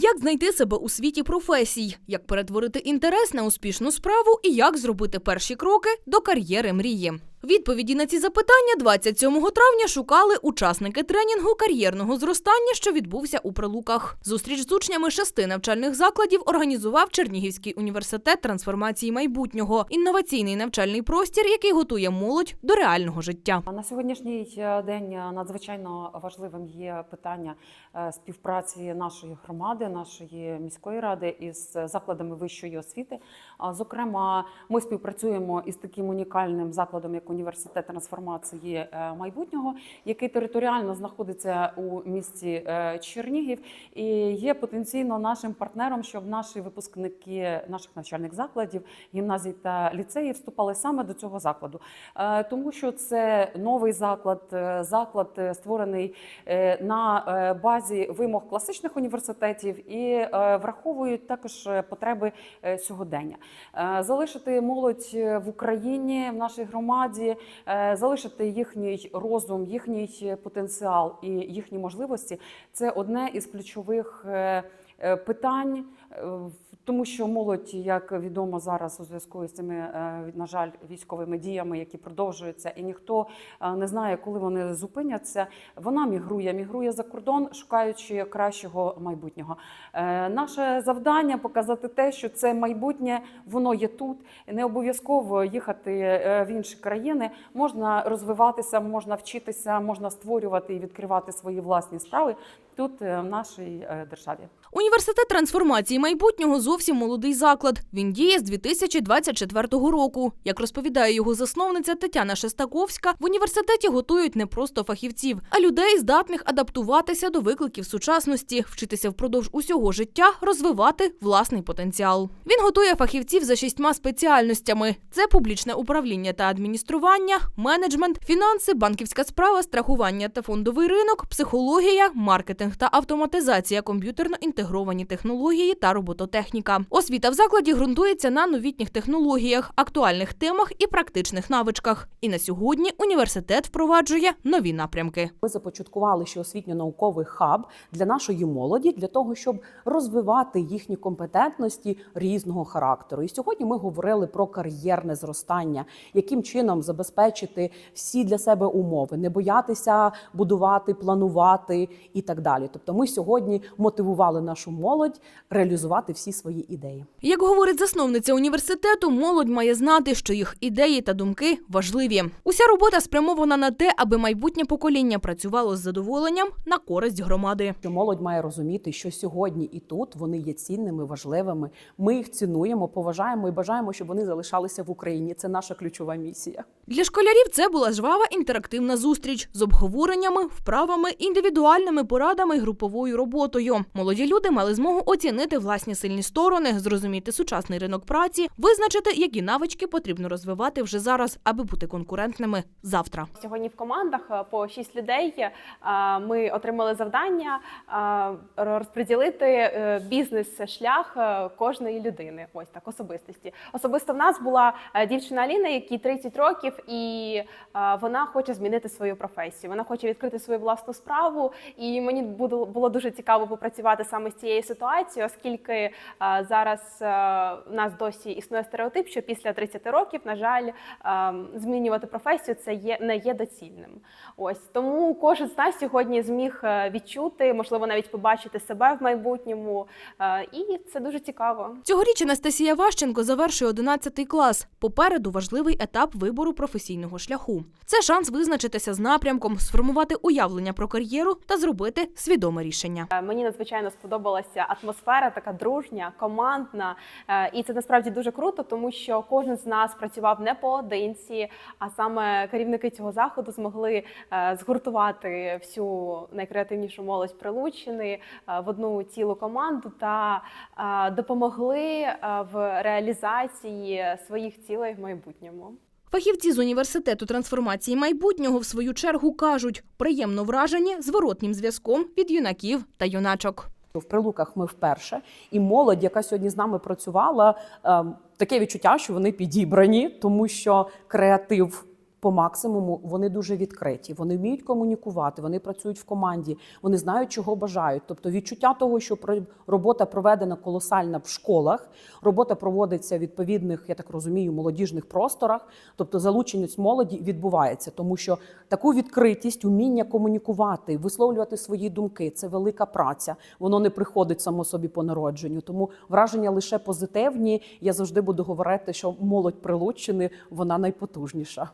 Як знайти себе у світі професій, як перетворити інтерес на успішну справу і як зробити перші кроки до кар'єри мрії? Відповіді на ці запитання 27 травня шукали учасники тренінгу кар'єрного зростання, що відбувся у Прилуках. Зустріч з учнями шести навчальних закладів організував Чернігівський університет трансформації майбутнього, інноваційний навчальний простір, який готує молодь до реального життя. На сьогоднішній е, день е, надзвичайно важливим є питання е, співпраці нашої громади, нашої міської ради із закладами вищої освіти. Зокрема, ми співпрацюємо із таким унікальним закладом, як університет трансформації е, майбутнього, який територіально знаходиться у місті е, Чернігів і є потенційно нашим партнером, щоб наші випускники наших навчальних закладів, гімназій та ліцеїв вступали саме до цього закладу. Е, тому що це новий заклад, заклад створений на базі вимог класичних університетів і враховують також потреби сьогодення. Залишити молодь в Україні в нашій громаді, е, залишити їхній розум, їхній потенціал і їхні можливості це одне із ключових е, е, питань. Тому що молодь, як відомо зараз, у зв'язку з цими, е, на жаль, військовими діями, які продовжуються, і ніхто е, не знає, коли вони зупиняться. Вона мігрує, мігрує за кордон, шукаючи кращого майбутнього. Е, Наше завдання показати те, що це майбутнє воно є тут. Не обов'язково їхати в інші країни. Можна розвиватися, можна вчитися, можна створювати і відкривати свої власні справи тут, в нашій державі. Університет трансформації майбутнього зовсім молодий заклад. Він діє з 2024 року. Як розповідає його засновниця Тетяна Шестаковська, в університеті готують не просто фахівців, а людей, здатних адаптуватися до викликів сучасності, вчитися впродовж усього життя, розвивати власний потенціал. Він готує фахівців за шістьма спеціальностями: це публічне управління та адміністрування, менеджмент, фінанси, банківська справа, страхування та фондовий ринок, психологія, маркетинг та автоматизація, комп'ютерно інтегровані технології та робототехніка. Освіта в закладі ґрунтується на новітніх технологіях, актуальних темах і практичних навичках. І на сьогодні університет впроваджує нові напрямки. Ми започаткували ще освітньо-науковий хаб для нашої молоді, для того, щоб розвивати їхні компетентності різного характеру. І сьогодні ми говорили про кар'єрне зростання, яким чином забезпечити всі для себе умови, не боятися будувати, планувати і так далі. Тобто, ми сьогодні мотивували нашу молодь реалізувати всі свої ідеї. Як говорить засновниця університету, молодь має знати, що їх ідеї та думки важливі. Уся робота спрямована на те, аби майбутнє покоління працювало з задоволенням на користь громади. Що молодь має розуміти, що сьогодні і тут вони є цінними, важливими. Ми їх цінуємо, поважаємо і бажаємо, щоб вони залишалися в Україні. Це наша ключова місія. Для школярів це була жвава інтерактивна зустріч з обговореннями, вправами, індивідуальними порадами і груповою роботою. Молоді люди мали змогу оцінити власні сильні сторони, зрозуміти сучасний ринок праці, визначити, які навички потрібно розвивати вже зараз, аби бути конкурентними завтра. Сьогодні в командах е, по 6 людей е, ми отримали завдання е, розподілити бізнес-шлях кожної людини. Ось так особистості. Особисто в нас була дівчина Аліна, якій 30 років, і вона хоче змінити свою професію. Вона хоче відкрити свою власну справу. І мені було дуже цікаво попрацювати саме з цією ситуацією, оскільки е, зараз е, в нас досі існує стереотип, що після 30 років, на жаль, е, змінювати професію це є не є доцільним. Ось тому кожен з нас сьогодні зміг е, відчути, можливо, навіть побачити себе в майбутньому, е, і це дуже цікаво. Цьогоріч Анастасія Ващенко завершує 11 клас. Попереду важливий етап вибору професійного шляху. Це шанс визначитися з напрямком, сформувати уявлення про кар'єру та зробити свідоме рішення. Е, Мені надзвичайно сподобалася атмосфера, така дружня, командна, Е, і це насправді дуже круто, тому що кожен з нас працював не поодинці, а саме керівники цього заходу змогли е, згуртувати всю найкреативнішу молодь Прилуччини е, в одну цілу команду та допомогли в реалізації своїх цілей в майбутньому. Фахівці з університету трансформації майбутнього в свою чергу кажуть, приємно вражені зворотнім зв'язком від юнаків та юначок. В прилуках ми вперше, і молодь, яка сьогодні з нами працювала, ем, таке відчуття, що вони підібрані, тому що креатив по максимуму вони дуже відкриті. Вони вміють комунікувати, вони працюють в команді, вони знають, чого бажають. Тобто відчуття того, що робота проведена колосальна в школах, робота проводиться в відповідних, я так розумію, молодіжних просторах. Тобто залученість молоді відбувається, тому що таку відкритість, уміння комунікувати, висловлювати свої думки це велика праця. Воно не приходить само собі по народженню. Тому враження лише позитивні. Я завжди буду говорити, що молодь Прилуччини вона найпотужніша.